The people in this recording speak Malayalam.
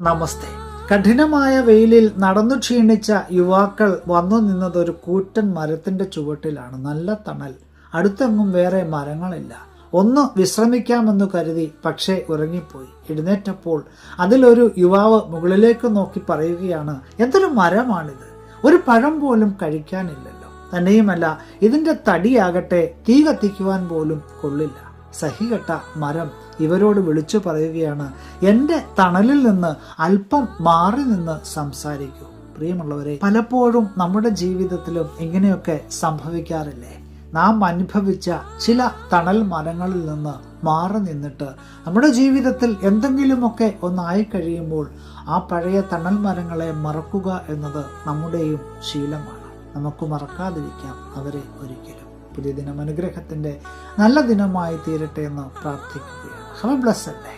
നമസ്തേ. കഠിനമായ വെയിലിൽ നടന്നു ക്ഷീണിച്ച യുവാക്കൾ വന്നു നിന്നത് ഒരു കൂറ്റൻ മരത്തിന്റെ ചുവട്ടിലാണ്. നല്ല തണൽ. അടുത്തെങ്ങും വേറെ മരങ്ങളില്ല. ഒന്ന് വിശ്രമിക്കാമെന്ന് കരുതി പക്ഷേ ഉറങ്ങിപ്പോയി. എഴുന്നേറ്റപ്പോൾ അതിലൊരു യുവാവ് മുകളിലേക്ക് നോക്കി പറയുകയാണ് എന്തൊരു മരമാണിത്? ഒരു പഴം പോലും കഴിക്കാനില്ലല്ലോ. തന്നെയുമല്ല ഇതിന്റെ തടിയാകട്ടെ തീ കത്തിക്കുവാൻ പോലും കൊള്ളില്ല. സഹികെട്ട മരം ഇവരോട് വിളിച്ചു പറയുകയാണ് എന്റെ തണലിൽ നിന്ന് അല്പം മാറി നിന്ന് സംസാരിക്കൂ. പ്രിയമുള്ളവരെ പലപ്പോഴും നമ്മുടെ ജീവിതത്തിലും ഇങ്ങനെയൊക്കെ സംഭവിക്കാറില്ലേ? നാം അനുഭവിച്ച ചില തണൽ മരങ്ങളിൽ നിന്ന് മാറി നിന്നിട്ട് നമ്മുടെ ജീവിതത്തിൽ എന്തെങ്കിലുമൊക്കെ ഒന്നായി കഴിയുമ്പോൾ ആ പഴയ തണൽ മരങ്ങളെ മറക്കുക എന്നത് നമ്മുടെയും ശീലമാണ്. നമുക്ക് മറക്കാതിരിക്കാം അവരെ ഒരിക്കലും. പുതിയ ദിനം അനുഗ്രഹത്തിന്റെ നല്ല ദിനമായി തീരട്ടെ എന്ന് പ്രാർത്ഥിക്കുകയാണ്. ഹവ ബ്ലസ് അല്ലേ